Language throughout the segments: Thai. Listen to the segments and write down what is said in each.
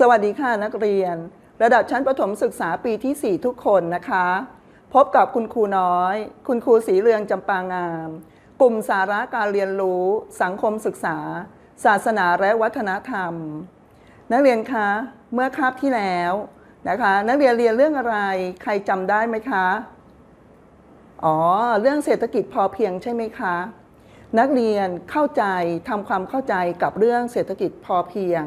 สวัสดีค่ะนักเรียน ระดับชั้นประถมศึกษาปีที่ 4 ทุกคนนะคะ พบกับคุณครูน้อย คุณครูสีเรืองจำปางาม กลุ่มสาระการเรียนรู้ สังคมศึกษา ศาสนาและวัฒนธรรม นักเรียนคะเมื่อคาบที่แล้วนะคะ นักเรียนเรียนเรื่องอะไร ใครจำได้ไหมคะ อ๋อ เรื่องเศรษฐกิจพอเพียงใช่ไหมคะ นักเรียนเข้าใจทำความเข้าใจกับเรื่องเศรษฐกิจพอเพียง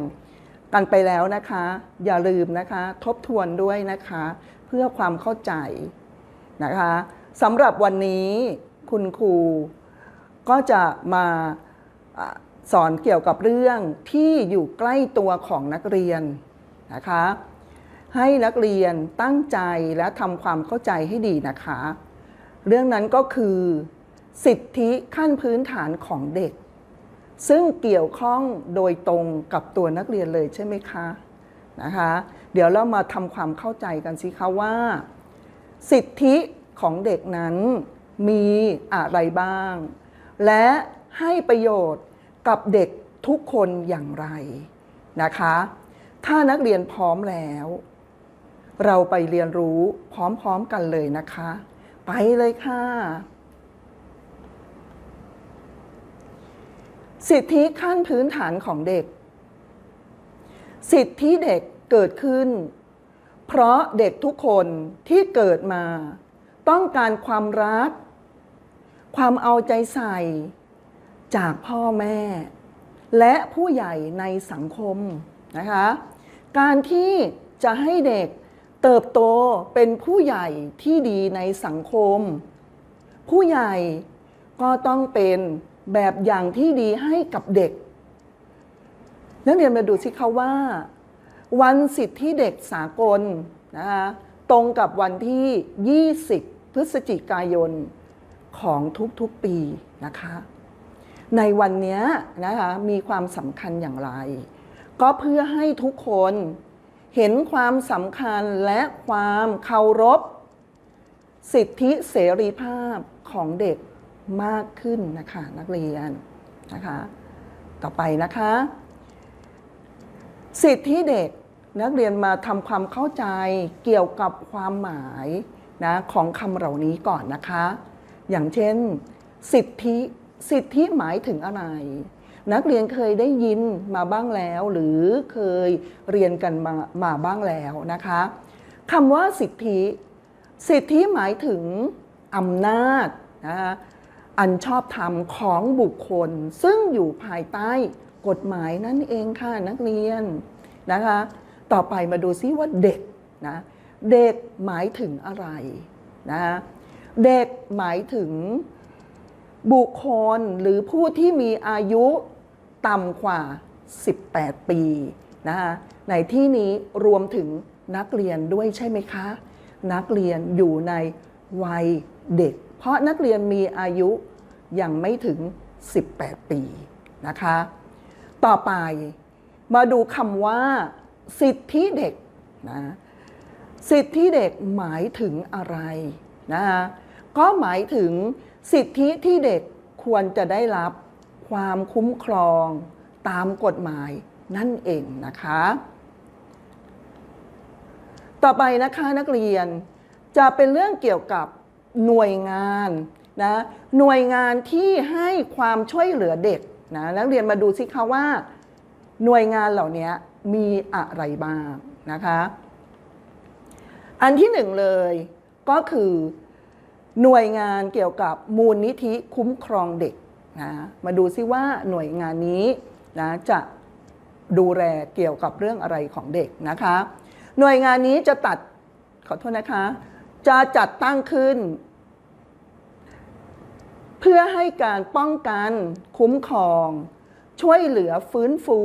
กันไปแล้วนะคะ อย่าลืมนะคะ ทบทวนด้วยนะคะ เพื่อความเข้าใจนะคะสำหรับวันนี้คุณครูก็จะมาสอนเกี่ยวกับเรื่องที่อยู่ใกล้ตัวของนักเรียนนะคะ ให้นักเรียนตั้งใจและทำความเข้าใจให้ดีนะคะ เรื่องนั้นก็คือ สิทธิขั้นพื้นฐานของเด็ก ซึ่งเกี่ยวข้องโดยตรงกับตัวนักเรียนเลยใช่ไหมคะนะคะ เดี๋ยวเรามาทำความเข้าใจกันสิคะว่า สิทธิของเด็กนั้นมีอะไรบ้าง และให้ประโยชน์กับเด็กทุกคนอย่างไรนะคะ ถ้านักเรียนพร้อมแล้ว เราไปเรียนรู้พร้อมๆกันเลยนะคะ ไปเลยค่ะ สิทธิขั้นพื้นฐานของเด็ก สิทธิเด็กเกิดขึ้น เพราะเด็กทุกคนที่เกิดมา ต้องการความรัก ความเอาใจใส่ จากพ่อแม่ และผู้ใหญ่ในสังคมนะคะ การที่จะให้เด็กเติบโตเป็นผู้ใหญ่ที่ดีในสังคม ผู้ใหญ่ก็ต้องเป็น แบบอย่างที่ดีให้กับเด็ก นักเรียนมาดูสิคะว่า วันสิทธิเด็กสากลนะคะตรงกับวันที่ 20 พฤศจิกายนของทุกๆปีนะคะ ในวันนี้นะคะมีความสำคัญอย่างไร ก็เพื่อให้ทุกคนเห็นความสำคัญและความเคารพ สิทธิเสรีภาพของเด็ก มากขึ้นนะคะนักเรียนนะคะ ต่อไปนะคะ สิทธิเด็กนักเรียนมาทำความเข้าใจเกี่ยวกับความหมายนะของคำเหล่านี้ก่อนนะคะ อย่างเช่น สิทธิสิทธิหมายถึงอะไร นักเรียนเคยได้ยินมาบ้างแล้ว หรือเคยเรียนกันมามาบ้างแล้วนะคะคำว่าสิทธิ สิทธิหมายถึงอำนาจนะคะ อันชอบธรรมของบุคคล ซึ่งอยู่ภายใต้กฎหมายนั่นเองค่ะนักเรียนนะคะ ต่อไปมาดูซิว่าเด็กนะเด็กหมายถึงอะไรนะเด็กหมายถึงบุคคลหรือผู้ที่มีอายุต่ำกว่า 18 ปีนะคะในที่นี้รวมถึงนักเรียนด้วยใช่ไหมคะ นักเรียนอยู่ในวัยเด็ก เพราะนักเรียนมีอายุยังไม่ถึง 18 ปีนะคะ ต่อไปมาดูคำว่า สิทธิเด็กนะสิทธิเด็กหมายถึงอะไรนะคะก็หมายถึงสิทธิที่เด็กควรจะได้รับความคุ้มครองตามกฎหมายนั่นเองนะคะ ต่อไปนะคะนักเรียนจะเป็นเรื่องเกี่ยวกับ หน่วยงานนะหน่วยงานที่ให้ความช่วยเหลือเด็กนะนักเรียนมาดูสิคะว่า หน่วยงานเหล่านี้มีอะไรบ้างนะคะอันที่หนึ่งเลยก็คือหน่วยงานเกี่ยวกับมูลนิธิคุ้มครองเด็กนะมาดูซิว่าหน่วยงานนี้นะจะดูแลเกี่ยวกับเรื่องอะไรของเด็กนะคะ หน่วยงานนี้จะตัดขอโทษนะคะ จะจัดตั้งขึ้น พื่อให้การป้องกัน คุ้มครอง ช่วยเหลือฟื้นฟู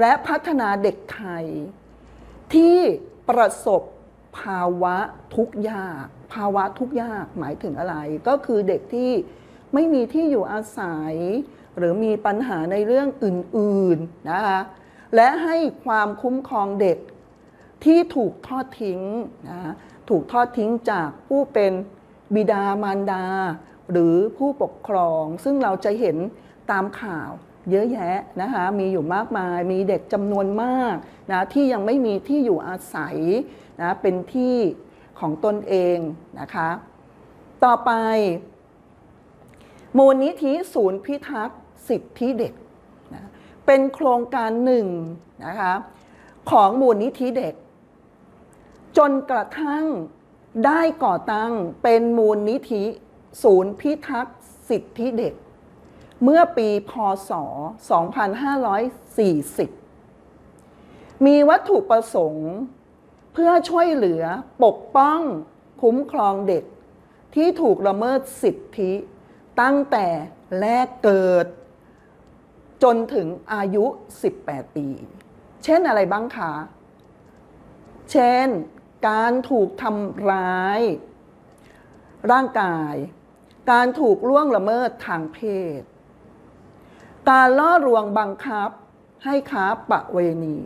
และพัฒนาเด็กไทย ที่ประสบภาวะทุกยาก ภาวะทุกยากหมายถึงอะไร ก็คือเด็กที่ไม่มีที่อยู่อาศัย หรือมีปัญหาในเรื่องอื่นๆนะคะและให้ความคุ้มครองเด็กที่ถูกทอดทิ้งนะถูกทอดทิ้งจากผู้เป็นบิดามารดา หรือผู้ปกครองซึ่งเราจะเห็นตามข่าวเยอะแยะนะคะมีอยู่มากมายมีเด็กจำนวนมากนะที่ยังไม่มีที่อยู่อาศัยนะเป็นที่ของตนเองนะคะ ต่อไป มูลนิธิศูนย์พิทักษ์สิทธิเด็กนะเป็นโครงการหนึ่งนะคะของมูลนิธิเด็ก จนกระทั่งได้ก่อตั้งเป็นมูลนิธิ ศูนย์พิทักษ์สิทธิเด็ก เมื่อปีพศ 2540 มีวัตถุประสงค์ เพื่อช่วยเหลือปกป้องคุ้มครองเด็ก ที่ถูกละเมิดสิทธิ ตั้งแต่แรกเกิด จนถึงอายุ 18 ปี เช่นอะไรบ้างคะ เช่น การถูกทำร้ายร่างกาย การถูกล่วงละเมิดทางเพศ การล่อลวงบังคับให้ค้าประเวณี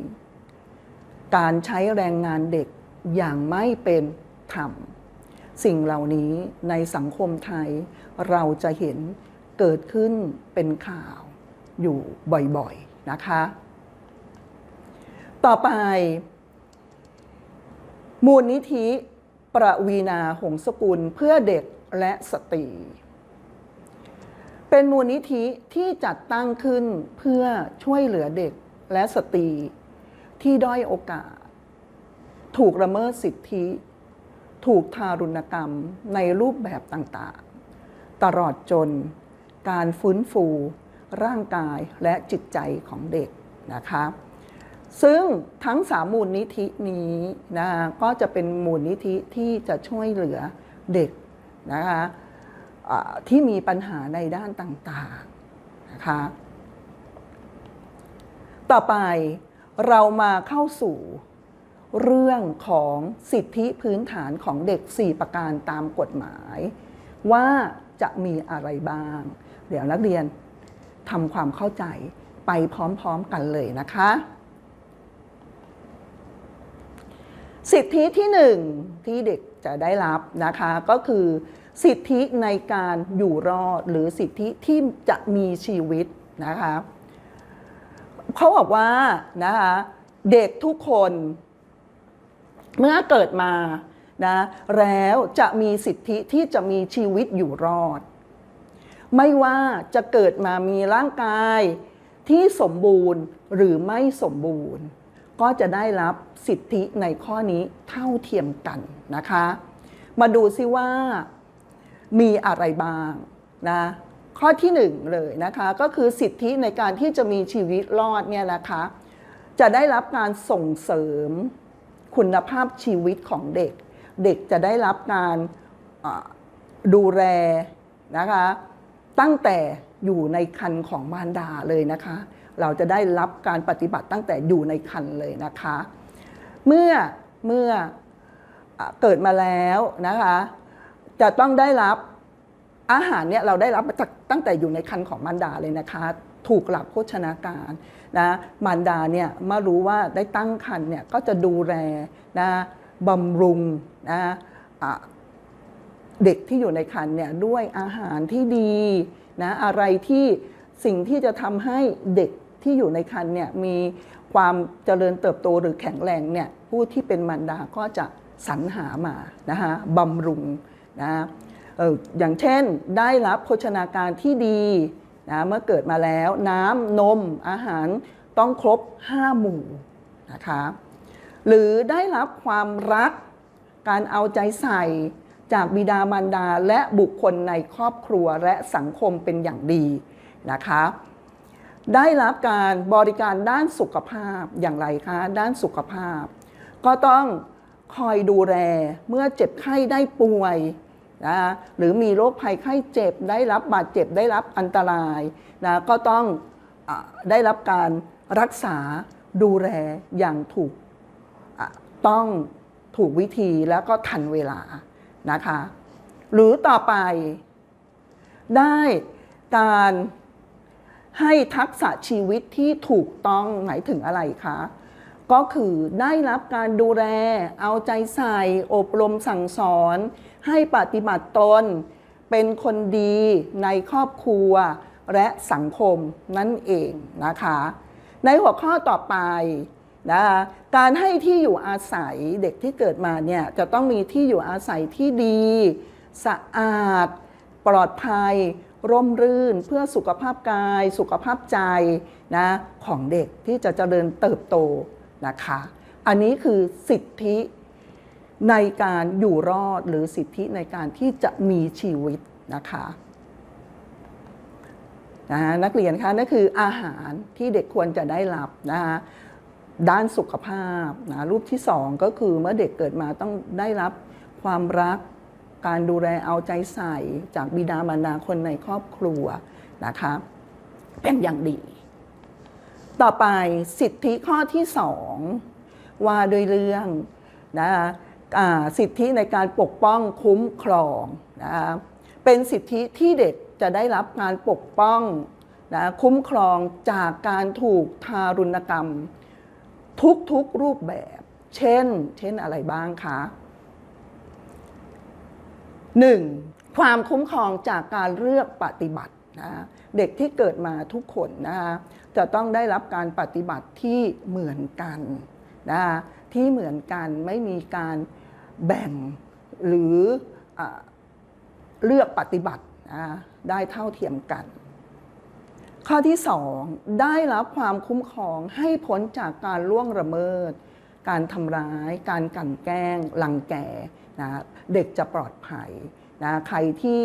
การใช้แรงงานเด็กอย่างไม่เป็นธรรม สิ่งเหล่านี้ในสังคมไทยเราจะเห็นเกิดขึ้นเป็นข่าวอยู่บ่อยๆนะคะ ต่อไป มูลนิธิประวีนาหงสกุลเพื่อเด็ก และสตรี เป็นมูลนิธิที่จัดตั้งขึ้นเพื่อช่วยเหลือเด็กและสตรีที่ด้อยโอกาส ถูกละเมิดสิทธิ ถูกทารุณกรรมในรูปแบบต่างๆ ตลอดจนการฟื้นฟูร่างกายและจิตใจของเด็กนะคะซึ่งทั้งสามมูลนิธินี้นะก็จะเป็นมูลนิธิที่จะช่วยเหลือเด็ก นะคะที่มีปัญหาในด้านต่างๆนะคะต่อไปเรามาเข้าสู่เรื่องของสิทธิพื้นฐานของเด็ก 4 ประการตามกฎหมาย ว่าจะมีอะไรบ้าง เดี๋ยวนักเรียนทำความเข้าใจไปพร้อมๆกันเลยนะคะ สิทธิที่หนึ่งที่เด็กจะได้รับนะคะก็คือสิทธิในการอยู่รอดหรือสิทธิที่จะมีชีวิตนะคะเขาบอกว่านะคะเด็กทุกคนเมื่อเกิดมานะแล้วจะมีสิทธิที่จะมีชีวิตอยู่รอด ไม่ว่าจะเกิดมามีร่างกายที่สมบูรณ์หรือไม่สมบูรณ์ ก็จะได้รับสิทธิในข้อนี้เท่าเทียมกันนะคะ มาดูซิว่ามีอะไรบ้างนะข้อที่หนึ่งเลยนะคะก็คือสิทธิในการที่จะมีชีวิตรอดเนี่ยนะคะจะได้รับการส่งเสริมคุณภาพชีวิตของเด็ก เด็กจะได้รับการดูแลนะคะตั้งแต่อยู่ในคันของมารดาเลยนะคะ เราจะได้รับการปฏิบัติตั้งแต่อยู่ในคันเลยนะคะ เมื่อเมื่อเกิดมาแล้วนะคะ จะต้องได้รับอาหารเนี่ยเราได้รับจากตั้งแต่อยู่ในคันของมารดาเลยนะคะ ถูกหลักโภชนาการนะมารดาเนี่ยเมื่อรู้ว่าได้ตั้งคันเนี่ยก็จะดูแลนะบำรุงนะะเด็กที่อยู่ในคันเนี่ยด้วยอาหารที่ดีนะอะไรที่สิ่งที่จะทำให้เด็ก ที่อยู่ในคันเนี่ยมีความเจริญเติบโตหรือแข็งแรงเนี่ยผู้ที่เป็นมารดาก็จะสรรหามานะคะบำรุงนะเอออย่างเช่นได้รับโภชนาการที่ดีนะเมื่อเกิดมาแล้วน้ำนมอาหารต้องครบ 5 หมู่นะคะหรือได้รับความรักการเอาใจใส่จากบิดามารดาและบุคคลในครอบครัวและสังคมเป็นอย่างดีนะคะ ได้รับการบริการด้านสุขภาพอย่างไรคะ ด้านสุขภาพ ก็ต้องคอยดูแลเมื่อเจ็บไข้ได้ป่วยนะหรือมีโรคภัยไข้เจ็บได้รับบาดเจ็บได้รับอันตรายนะก็ต้องอได้รับการรักษาดูแลอย่างถูกต้องถูกวิธีแล้วก็ทันเวลานะคะ หรือต่อไปได้การ ให้ทักษะชีวิตที่ถูกต้องหมายถึงอะไรคะ ก็คือได้รับการดูแล เอาใจใส่ อบรมสั่งสอน ให้ปฏิบัติตน เป็นคนดีในครอบครัวและสังคมนั่นเองนะคะ ในหัวข้อต่อไปนะคะการให้ที่อยู่อาศัยเด็กที่เกิดมาเนี่ยจะต้องมีที่อยู่อาศัยที่ดี สะอาด ปลอดภัย ร่มรื่นเพื่อสุขภาพกาย สุขภาพใจนะของเด็กที่จะเจริญเติบโตนะคะ อันนี้คือสิทธิในการอยู่รอดหรือสิทธิในการที่จะมีชีวิตนะคะนะนักเรียนคะนั่นคืออาหารที่เด็กควรจะได้รับนะคะด้านสุขภาพนะรูปที่สองก็คือเมื่อเด็กเกิดมาต้องได้รับความรัก การดูแลเอาใจใส่จากบิดามารดาคนในครอบครัวนะคะเป็นอย่างดี ต่อไปสิทธิข้อที่สองว่าโดยเรื่องนะคะอ่าสิทธิในการปกป้องคุ้มครองนะคะเป็นสิทธิที่เด็กจะได้รับการปกป้องนะคุ้มครองจากการถูกทารุณกรรม ทุกๆรูปแบบ เช่น เช่นอะไรบ้างคะ หนึ่งความคุ้มครองจากการเลือกปฏิบัตินะเด็กที่เกิดมาทุกคนนะคะจะต้องได้รับการปฏิบัติที่เหมือนกันนะคะที่เหมือนกันไม่มีการแบ่งหรืออเลือกปฏิบัตินะได้เท่าเทียมกัน ข้อที่สองได้รับความคุ้มครองให้พ้นจากการล่วงละเมิด การทำร้าย การกลั่นแกล้งลังแกนะเด็กจะปลอดภัยนะใครที่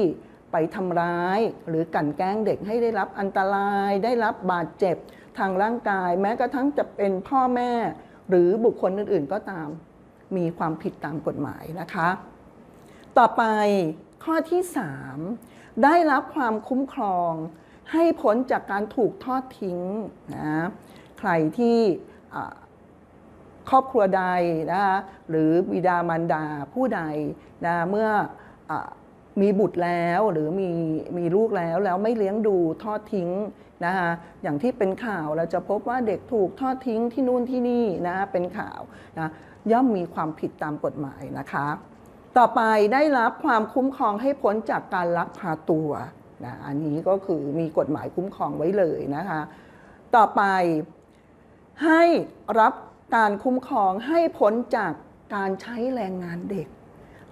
ไปทำร้ายหรือกลั่นแกล้งเด็กให้ได้รับอันตรายได้รับบาดเจ็บทางร่างกาย แม้กระทั่งจะเป็นพ่อแม่ หรือบุคคลอื่นๆก็ตาม มีความผิดตามกฎหมายนะคะ ต่อไปข้อที่ 3 ได้รับความคุ้มครองให้พ้นจากการถูกทอดทิ้งนะใครที่ ครอบครัวใดนะคะหรือบิดามารดาผู้ใดนะเมื่ออมีบุตรแล้วหรือมีมีลูกแล้วแล้วไม่เลี้ยงดูทอดทิ้งนะคะอย่างที่เป็นข่าวเราจะพบว่าเด็กถูกทอดทิ้งที่นู่นที่นี่นะเป็นข่าวนะย่อมมีความผิดตามกฎหมายนะคะ ต่อไปได้รับความคุ้มครองให้พ้นจากการลักพาตัวนะอันนี้ก็คือมีกฎหมายคุ้มครองไว้เลยนะคะ ต่อไปให้รับ การคุ้มครองให้พ้นจากการใช้แรงงานเด็ก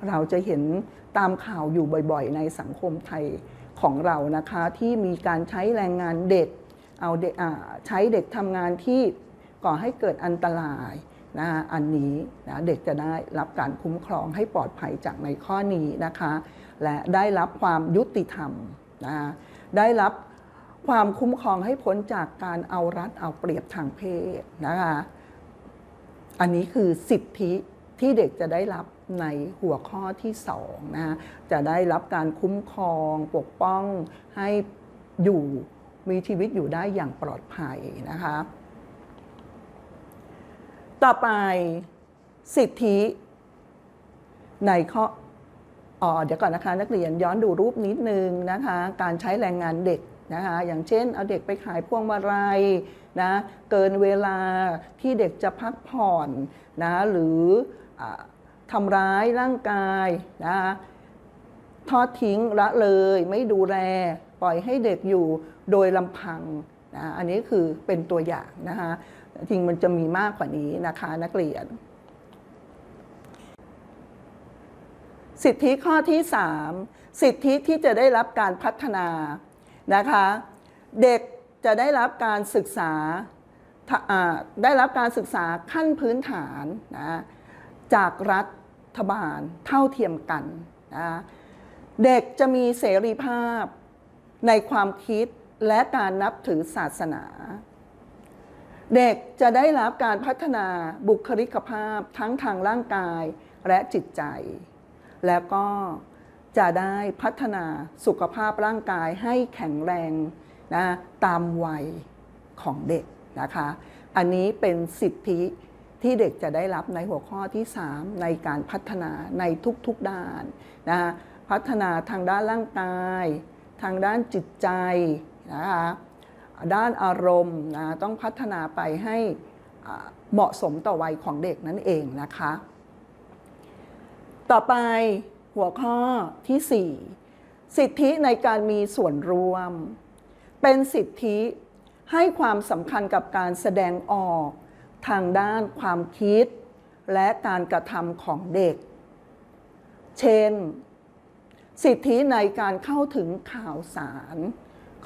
เราจะเห็นตามข่าวอยู่บ่อยๆ ในสังคมไทยของเรานะคะที่มีการใช้แรงงานเด็ก เอาเด็กอ่าใช้เด็กทำงานที่ก่อให้เกิดอันตรายนะะอันนี้นะเด็กจะได้รับการคุ้มครองให้ปลอดภัยจากในข้อนี้นะคะ และได้รับความยุติธรรมนะได้รับความคุ้มครองให้พ้นจากการเอารัดเอาเปรียบทางเพศนะคะ อันนี้คือสิทธิที่เด็กจะได้รับในหัวข้อที่สองนะจะได้รับการคุ้มครอง ปกป้องให้อยู่มีชีวิตอยู่ได้อย่างปลอดภัยนะคะ ต่อไปสิทธิในข้ออ๋อเดี๋ยวก่อนนะคะ นักเรียนย้อนดูรูปนิดนึงนะคะ การใช้แรงงานเด็กนะคะ อย่างเช่น เอาเด็กไปขายพวงมาลัย นะเกินเวลาที่เด็กจะพักผ่อนนะหรืออทำร้ายร่างกายนะคะทอดทิ้งละเลยไม่ดูแลปล่อยให้เด็กอยู่โดยลำพังนะอันนี้คือเป็นตัวอย่างนะคะจริงมันจะมีมากกว่านี้นะคะนักเรียน สิทธิข้อที่ 3 สิทธิที่จะได้รับการพัฒนานะคะ เด็ก จะได้รับการศึกษาได้รับการศึกษาขั้นพื้นฐานนะจากรัฐบาลเท่าเทียมกันนะเด็กจะมีเสรีภาพในความคิดและการนับถือศาสนา เด็กจะได้รับการพัฒนาบุคลิกภาพทั้งทางร่างกายและจิตใจ แล้วก็จะได้พัฒนาสุขภาพร่างกายให้แข็งแรง นะตามวัยของเด็กนะคะ อันนี้เป็นสิทธิที่เด็กจะได้รับในหัวข้อที่ 3 ในการพัฒนาในทุกๆด้านนะะพัฒนาทางด้านร่างกาย ทางด้านจิตใจนะคะด้านอารมณ์นะต้องพัฒนาไปให้เหมาะสมต่อวัยของเด็กนั่นเองนะคะ ต่อไปหัวข้อที่ 4 สิทธิในการมีส่วนร่วม เป็นสิทธิให้ความสำคัญกับการแสดงออก ทางด้านความคิด และการกระทำของเด็ก เช่น สิทธิในการเข้าถึงข่าวสาร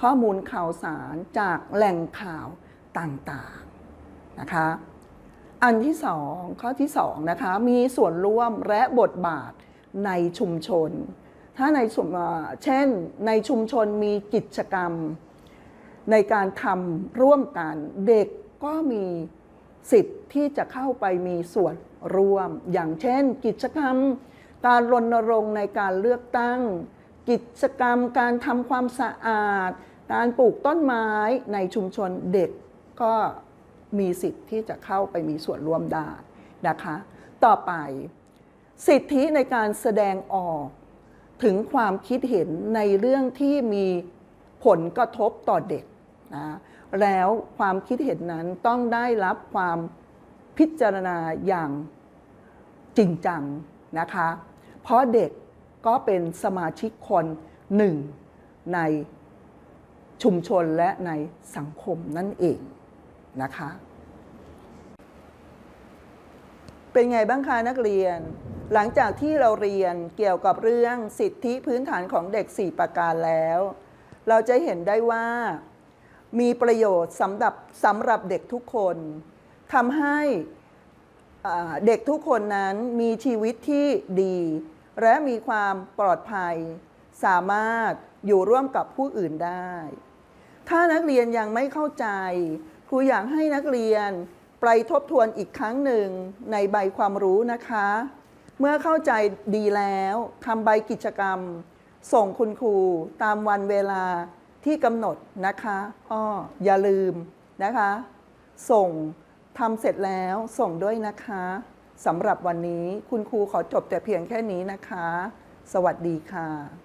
ข้อมูลข่าวสารจากแหล่งข่าวต่างๆนะคะอันที่สองข้อที่สองนะคะมีส่วนร่วมและบทบาทในชุมชน ถ้าในเช่นในชุมชนมีกิจกรรม ในการทำร่วมกันเด็กก็มีสิทธิ์ที่จะเข้าไปมีส่วนร่วม อย่างเช่น กิจกรรม การรณรงค์ในการเลือกตั้ง กิจกรรมการทำความสะอาด การปลูกต้นไม้ในชุมชนเด็กก็มีสิทธิ์ที่จะเข้าไปมีส่วนร่วมได้นะคะ ต่อไป สิทธิในการแสดงออกถึงความคิดเห็นในเรื่องที่มีผลกระทบต่อเด็ก นะแล้วความคิดเห็นนั้นต้องได้รับความพิจารณาอย่างจริงจังนะคะ เพราะเด็กก็เป็นสมาชิกคนหนึ่งในชุมชนและในสังคมนั่นเองนะคะ เป็นไงบ้างคะนักเรียน หลังจากที่เราเรียนเกี่ยวกับเรื่องสิทธิพื้นฐานของเด็ก 4 ประการแล้ว เราจะเห็นได้ว่า มีประโยชน์สำหรับสำหรับเด็กทุกคนทำให้เด็กทุกคนนั้นมีชีวิตที่ดี และมีความปลอดภัย สามารถอยู่ร่วมกับผู้อื่นได้ ถ้านักเรียนยังไม่เข้าใจ ครูอยากให้นักเรียนไปทบทวนอีกครั้งหนึ่งในใบความรู้นะคะ เมื่อเข้าใจดีแล้วทำใบกิจกรรม ส่งคุณครูตามวันเวลา ที่กำหนดนะคะอ้ออย่าลืมนะคะ ส่งทำเสร็จแล้วส่งด้วยนะคะสำหรับวันนี้คุณครูขอจบแต่เพียงแค่นี้นะคะ สวัสดีค่ะ